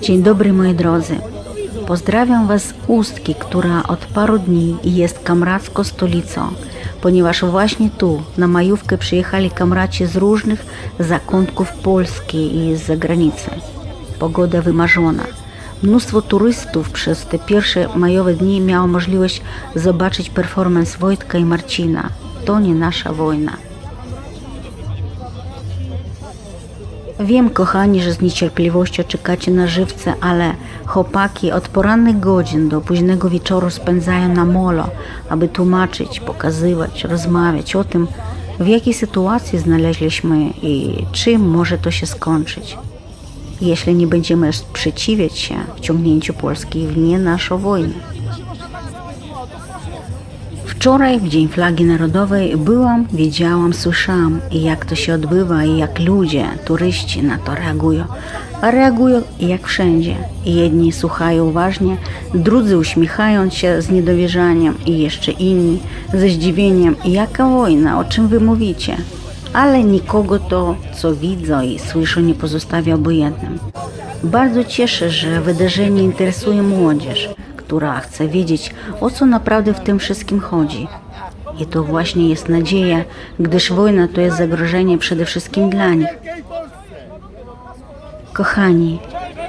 Dzień dobry moi drodzy. Pozdrawiam Was z Ustki, która od paru dni jest kamracką stolicą, ponieważ właśnie tu na majówkę przyjechali kamraci z różnych zakątków Polski i z zagranicy. Pogoda wymarzona. Mnóstwo turystów przez te pierwsze majowe dni miało możliwość zobaczyć performance Wojtka i Marcina. To nie nasza wojna. Wiem, kochani, że z niecierpliwością czekacie na żywce, ale chłopaki od porannych godzin do późnego wieczoru spędzają na molo, aby tłumaczyć, pokazywać, rozmawiać o tym, w jakiej sytuacji znaleźliśmy i czym może to się skończyć. Jeśli nie będziemy sprzeciwiać się wciągnięciu Polski w nie naszą wojnę. Wczoraj, w Dzień Flagi Narodowej, byłam, wiedziałam, słyszałam, jak to się odbywa i jak ludzie, turyści na to reagują. A reagują jak wszędzie. Jedni słuchają uważnie, drudzy uśmiechają się z niedowierzaniem i jeszcze inni ze zdziwieniem. Jaka wojna, o czym wy mówicie? Ale nikogo to, co widzą i słyszą, nie pozostawia obojętnym. Bardzo cieszę, że wydarzenie interesuje młodzież, która chce wiedzieć, o co naprawdę w tym wszystkim chodzi. I to właśnie jest nadzieja, gdyż wojna to jest zagrożenie przede wszystkim dla nich. Kochani,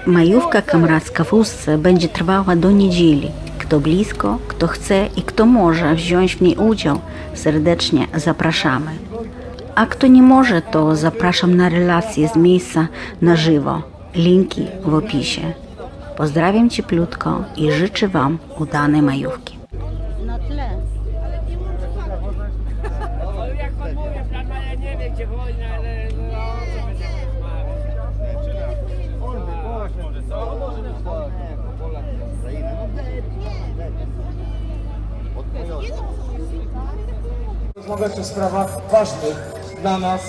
majówka kamracka w Ustce będzie trwała do niedzieli. Kto blisko, kto chce i kto może wziąć w niej udział, serdecznie zapraszamy. A kto nie może, to zapraszam na relacje z miejsca na żywo. Linki w opisie. Pozdrawiam cieplutko i życzę Wam udanej majówki. na tle. No jak pan mówi, plan ja nie wie gdzie wojna, ale no co będzie rozmawiać o sprawach ważnych dla nas,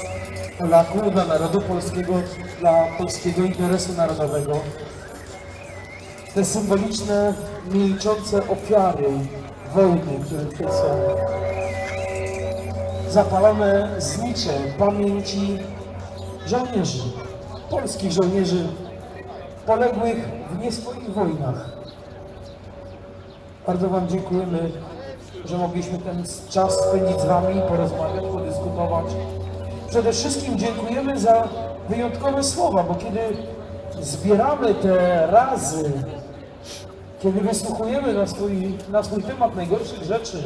Polaków, dla narodu polskiego, dla polskiego interesu narodowego. Te symboliczne, milczące ofiary wojny, które są. Zapalone znicze pamięci żołnierzy, polskich żołnierzy poległych w nie swoich wojnach. Bardzo Wam dziękujemy, że mogliśmy ten czas spędzić z Wami, porozmawiać, podyskutować. Przede wszystkim dziękujemy za wyjątkowe słowa, bo kiedy zbieramy te razy, kiedy wysłuchujemy na swój, na swój temat najgorszych rzeczy,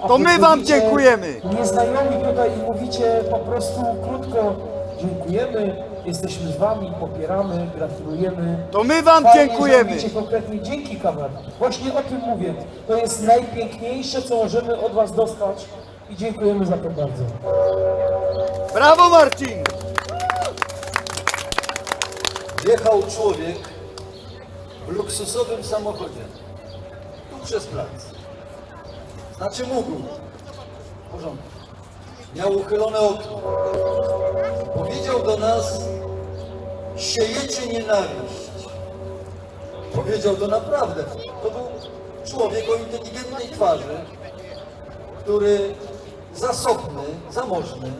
a To my wam dziękujemy. Nieznajomi tutaj i mówicie po prostu krótko dziękujemy, jesteśmy z Wami, popieramy, gratulujemy. To my wam Fajnie, że dziękujemy. mówicie konkretnie dzięki kamer. Właśnie o tym mówię. To jest najpiękniejsze, co możemy od Was dostać i dziękujemy za to bardzo. Brawo Marcin! Wjechał człowiek luksusowym samochodzie. Tu przez plac. Znaczy mógł. W porządku. Miał uchylone okno. Powiedział do nas, siejecie nienawiść. Powiedział to naprawdę. To był człowiek o inteligentnej twarzy, który zasobny, zamożny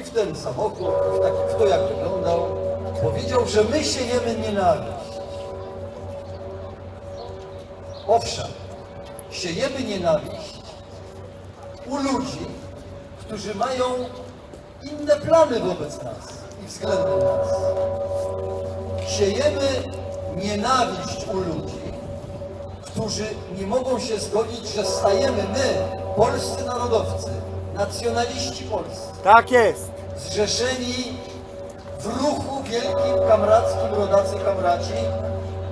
i w ten samochód, i w, taki, w to jak wyglądał, powiedział, że my siejemy nienawiść. Owszem, siejemy nienawiść u ludzi, którzy mają inne plany wobec nas i względem nas. Siejemy nienawiść u ludzi, którzy nie mogą się zgodzić, że stajemy my, polscy narodowcy, nacjonaliści polscy, Tak jest. zrzeszeni w ruchu wielkim kamrackim, rodacy kamraci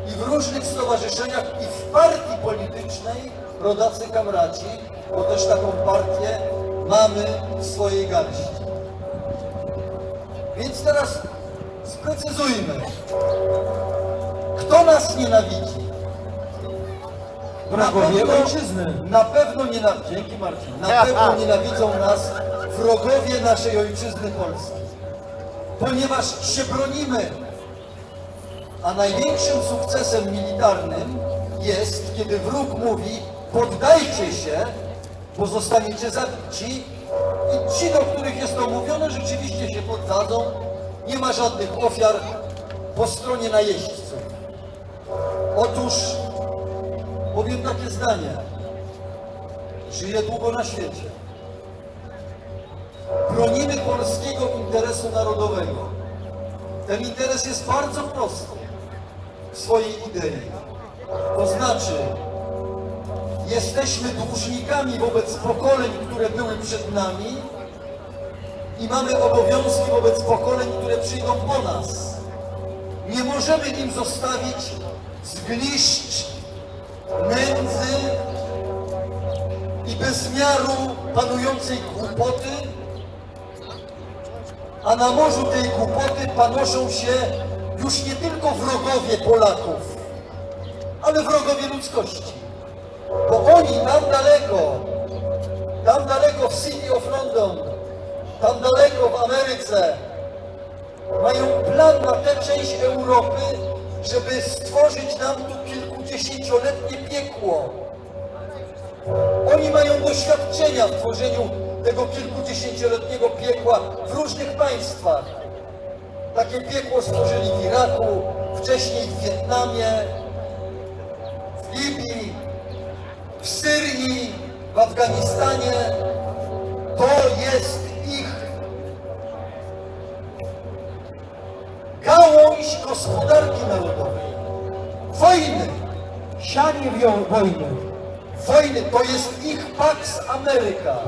i w różnych stowarzyszeniach i w partii politycznej rodacy kamraci, bo też taką partię mamy w swojej garści. Więc teraz sprecyzujmy, kto nas nienawidzi. Wrogowie ojczyzny. Na pewno nienawidzą, dzięki Marcin, na pewno nienawidzą nas wrogowie naszej ojczyzny Polski. Ponieważ się bronimy. A największym sukcesem militarnym jest, kiedy wróg mówi, poddajcie się, bo zostaniecie zabici. I ci, do których jest to mówione, rzeczywiście się poddadzą. Nie ma żadnych ofiar. po stronie najeźdźców. Otóż powiem takie zdanie. Żyję długo na świecie. Bronimy polskiego interesu narodowego. Ten interes jest bardzo prosty swojej idei. To znaczy, jesteśmy dłużnikami wobec pokoleń, które były przed nami i mamy obowiązki wobec pokoleń, które przyjdą po nas. Nie możemy im zostawić zgliszcz, nędzy i bezmiaru panującej głupoty, a na morzu tej głupoty panoszą się już nie tylko wrogowie Polaków, ale wrogowie ludzkości. Bo oni tam daleko, tam daleko w City of London, tam daleko w Ameryce mają plan na tę część Europy, żeby stworzyć nam tu kilkudziesięcioletnie piekło. Oni mają doświadczenia w tworzeniu tego kilkudziesięcioletniego piekła w różnych państwach. Takie piekło stworzyli w Iraku, wcześniej w Wietnamie, w Libii, w Syrii, w Afganistanie. To jest ich gałąź gospodarki narodowej. Wojny. Sianie wojny. Wojny to jest ich Pax Ameryka.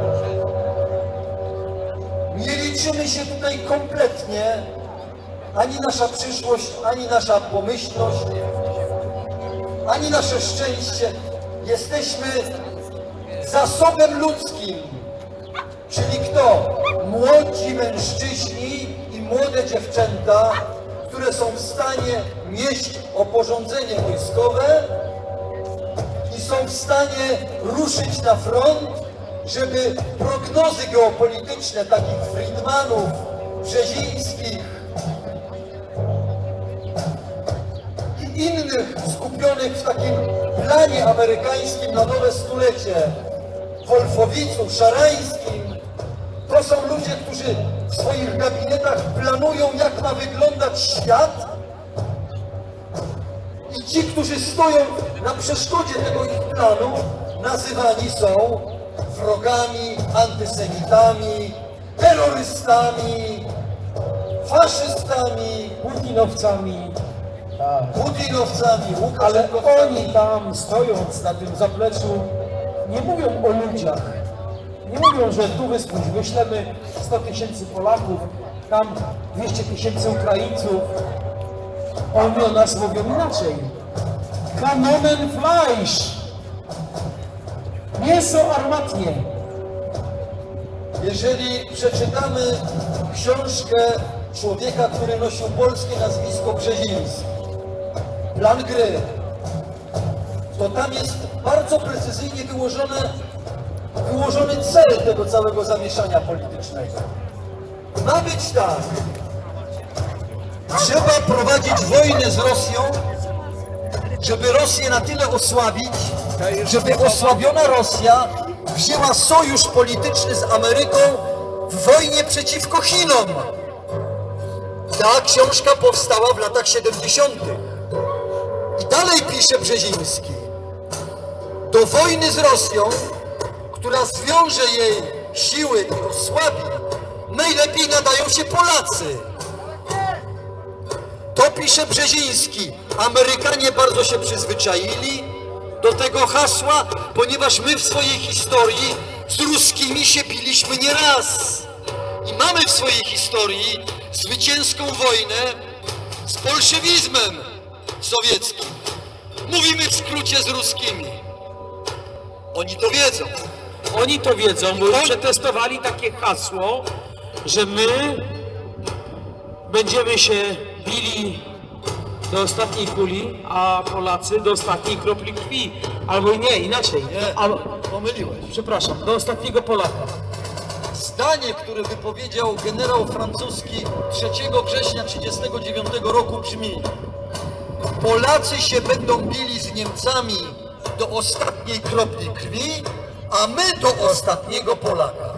Nie liczymy się tutaj kompletnie ani nasza przyszłość, ani nasza pomyślność, ani nasze szczęście. Jesteśmy zasobem ludzkim. Czyli kto? Młodzi mężczyźni i młode dziewczęta, które są w stanie nieść oporządzenie wojskowe, i są w stanie ruszyć na front, żeby prognozy geopolityczne takich Friedmanów, Brzezińskich innych skupionych w takim planie amerykańskim na nowe stulecie, Wolfowiców, Szarańskim, to są ludzie, którzy w swoich gabinetach planują, jak ma wyglądać świat, i ci, którzy stoją na przeszkodzie tego ich planu, nazywani są wrogami, antysemitami, terrorystami, faszystami, Putinowcami. Putinowcami, Ale Łukaszenkowcami. oni tam stojąc na tym zapleczu nie mówią o ludziach. Nie mówią, że tu wyspuść, wyślemy 100 tysięcy Polaków, tam 200 tysięcy Ukraińców. Oni o nas mówią inaczej. Kanonen Fleisch. Mięso armatnie. Jeżeli przeczytamy książkę człowieka, który nosił polskie nazwisko Brzeziński, plan gry, to tam jest bardzo precyzyjnie wyłożone, wyłożony cel tego całego zamieszania politycznego. Ma być tak. Trzeba prowadzić wojnę z Rosją, żeby Rosję na tyle osłabić, żeby osłabiona Rosja wzięła sojusz polityczny z Ameryką w wojnie przeciwko Chinom. Ta książka powstała w latach 70. Dalej pisze Brzeziński. Do wojny z Rosją, która zwiąże jej siły i osłabi, najlepiej nadają się Polacy. To pisze Brzeziński. Amerykanie bardzo się przyzwyczaili do tego hasła, ponieważ my w swojej historii z ruskimi się biliśmy nieraz. I mamy w swojej historii zwycięską wojnę z bolszewizmem sowieckim. Mówimy w skrócie z ruskimi. Oni to wiedzą. Oni to wiedzą, bo już przetestowali takie hasło, że my będziemy się bili do ostatniej kuli, a Polacy do ostatniej kropli krwi. Albo nie, inaczej. Nie, A, pomyliłeś. przepraszam, do ostatniego Polaka. Zdanie, które wypowiedział generał francuski 3 września 1939 roku brzmi Polacy się będą bili z Niemcami do ostatniej kropli krwi, a my do ostatniego Polaka.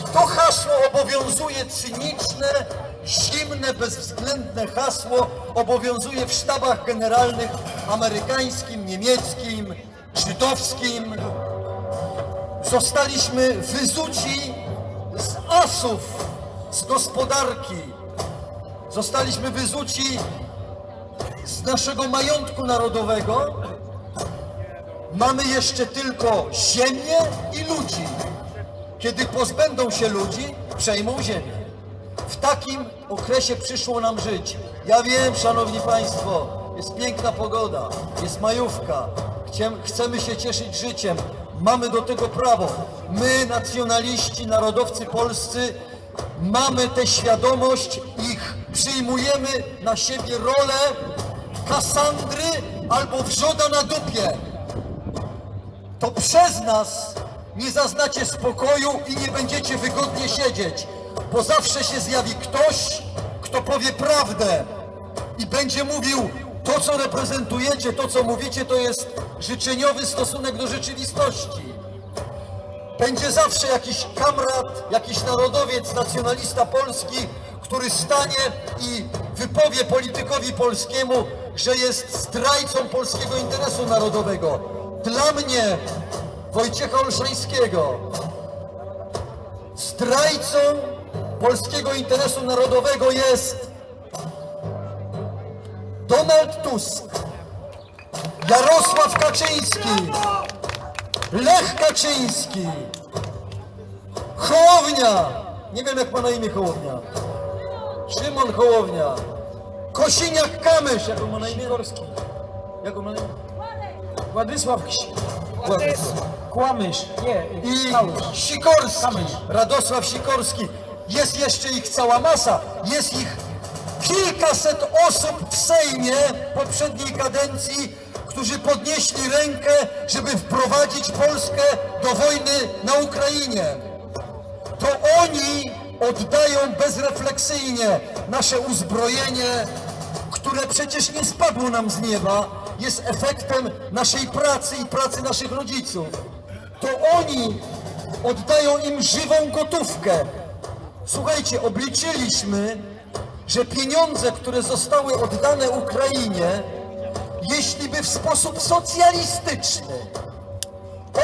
I to hasło obowiązuje cyniczne zimne, bezwzględne hasło obowiązuje w sztabach generalnych amerykańskim, niemieckim, żydowskim. Zostaliśmy wyzuci z asów, z gospodarki. Zostaliśmy wyzuci z naszego majątku narodowego. Mamy jeszcze tylko ziemię i ludzi. Kiedy pozbędą się ludzi, przejmą ziemię. W takim okresie przyszło nam żyć. Ja wiem, szanowni państwo, jest piękna pogoda, jest majówka. Chcemy się cieszyć życiem. Mamy do tego prawo. My, nacjonaliści, narodowcy polscy, mamy tę świadomość i ch- przyjmujemy na siebie rolę Kasandry albo wrzoda na dupie to przez nas nie zaznacie spokoju i nie będziecie wygodnie siedzieć, bo zawsze się zjawi ktoś, kto powie prawdę i będzie mówił, to co reprezentujecie, to co mówicie, to jest życzeniowy stosunek do rzeczywistości. Będzie zawsze jakiś kamrat, jakiś narodowiec, nacjonalista polski, który stanie i wypowie politykowi polskiemu, że jest zdrajcą polskiego interesu narodowego. Dla mnie, Wojciecha Olszańskiego, zdrajcą polskiego interesu narodowego jest Donald Tusk, Jarosław Kaczyński, Lech Kaczyński, Hołownia, nie wiem jak ma na imię Hołownia, Szymon Hołownia, Kosiniak-Kamysz, jak on ma na imię? Gorski. Jak on ma na imię? Władysław Ksi- Władysław. Kłamysz, nie, I Kałusz. Sikorski, Kamysz. Radosław Sikorski. Jest jeszcze ich cała masa. Jest ich kilkaset osób w Sejmie poprzedniej kadencji, którzy podnieśli rękę, żeby wprowadzić Polskę do wojny na Ukrainie. To oni oddają bezrefleksyjnie nasze uzbrojenie, które przecież nie spadło nam z nieba, jest efektem naszej pracy i pracy naszych rodziców. To oni oddają im żywą gotówkę. Słuchajcie, obliczyliśmy, że pieniądze, które zostały oddane Ukrainie, jeśli by w sposób socjalistyczny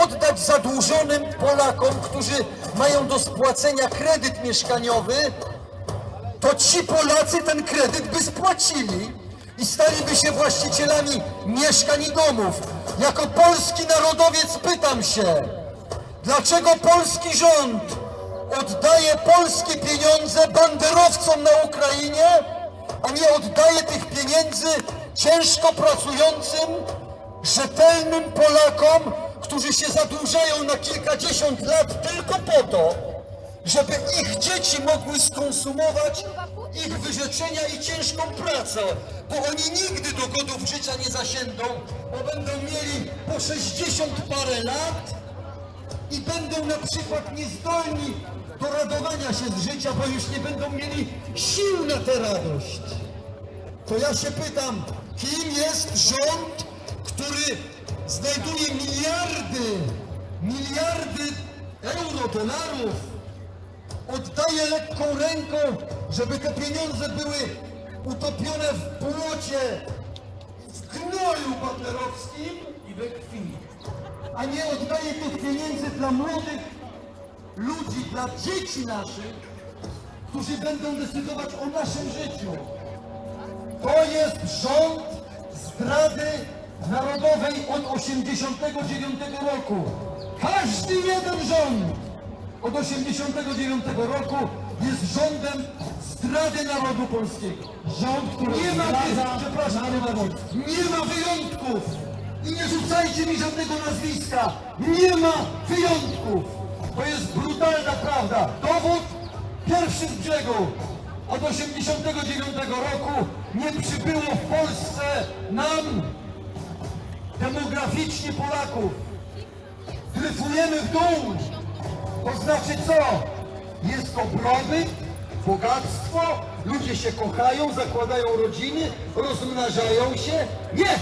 oddać zadłużonym Polakom, którzy mają do spłacenia kredyt mieszkaniowy, to ci Polacy ten kredyt by spłacili i staliby się właścicielami mieszkań i domów. Jako polski narodowiec pytam się, dlaczego polski rząd oddaje polskie pieniądze banderowcom na Ukrainie, a nie oddaje tych pieniędzy ciężko pracującym, rzetelnym Polakom, którzy się zadłużają na kilkadziesiąt lat tylko po to, żeby ich dzieci mogły skonsumować ich wyrzeczenia i ciężką pracę, bo oni nigdy do godów życia nie zasiędą, bo będą mieli po 60 parę lat i będą na przykład niezdolni do radowania się z życia, bo już nie będą mieli sił na tę radość. To ja się pytam, kim jest rząd, który znajduje miliardy, miliardy euro, dolarów, oddaje lekką ręką, żeby te pieniądze były utopione w błocie, w gnoju banderowskim i we krwi, a nie oddaje tych pieniędzy dla młodych ludzi, dla dzieci naszych, którzy będą decydować o naszym życiu. To jest rząd zdrady narodowej od 89 roku. Każdy jeden rząd od 89 roku jest rządem zdrady narodu polskiego. Rząd, który nie ma, wy... przepraszam, ma, nie ma wyjątków. I nie rzucajcie mi żadnego nazwiska. Nie ma wyjątków. To jest brutalna prawda. Dowód pierwszy z brzegu. Od 89 roku nie przybyło w Polsce nam demograficznie Polaków. Dryfujemy w dół. To znaczy co? Jest dobrobyt, bogactwo, ludzie się kochają, zakładają rodziny, rozmnażają się. Nie!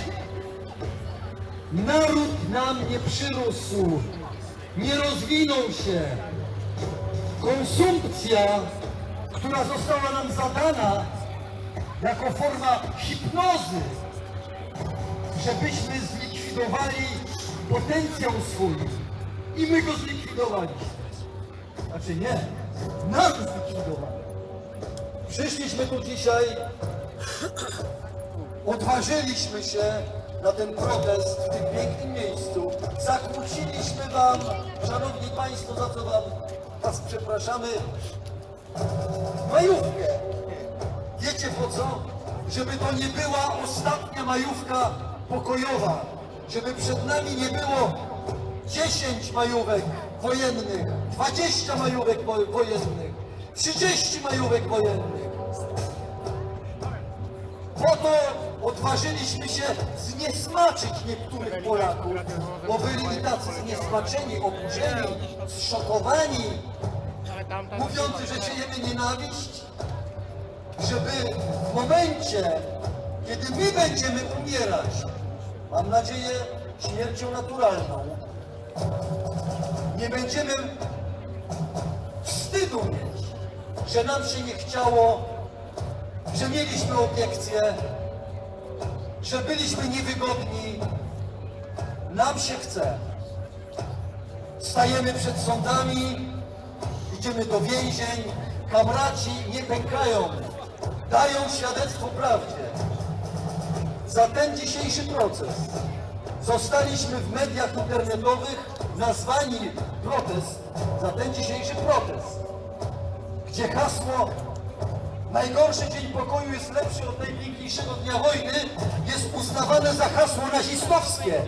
Naród nam nie przyrósł, nie rozwinął się. Konsumpcja, która została nam zadana jako forma hipnozy, żebyśmy zlikwidowali potencjał swój i my go zlikwidowaliśmy. Znaczy nie, nam zlikwidowali. Przyszliśmy tu dzisiaj, odważyliśmy się na ten protest w tym pięknym miejscu. Zakłóciliśmy Wam, Szanowni Państwo, za co Wam Was przepraszamy, majówkę. Wiecie po co? Żeby to nie była ostatnia majówka pokojowa. Żeby przed nami nie było 10 majówek wojennych, 20 majówek wo- wojennych, 30 majówek wojennych. Po to odważyliśmy się zniesmaczyć niektórych Polaków, bo byli tacy zniesmaczeni, oburzeni, zszokowani, mówiący, że siejemy nienawiść, żeby w momencie, kiedy my będziemy umierać, mam nadzieję śmiercią naturalną, nie będziemy wstydu mieć, że nam się nie chciało, że mieliśmy obiekcje, że byliśmy niewygodni. Nam się chce. Stajemy przed sądami, idziemy do więzień, kamraci nie pękają, dają świadectwo prawdzie. Za ten dzisiejszy proces zostaliśmy w mediach internetowych nazwani protest, za ten dzisiejszy protest, gdzie hasło Najgorszy dzień pokoju jest lepszy od najpiękniejszego dnia wojny, jest uznawane za hasło nazistowskie.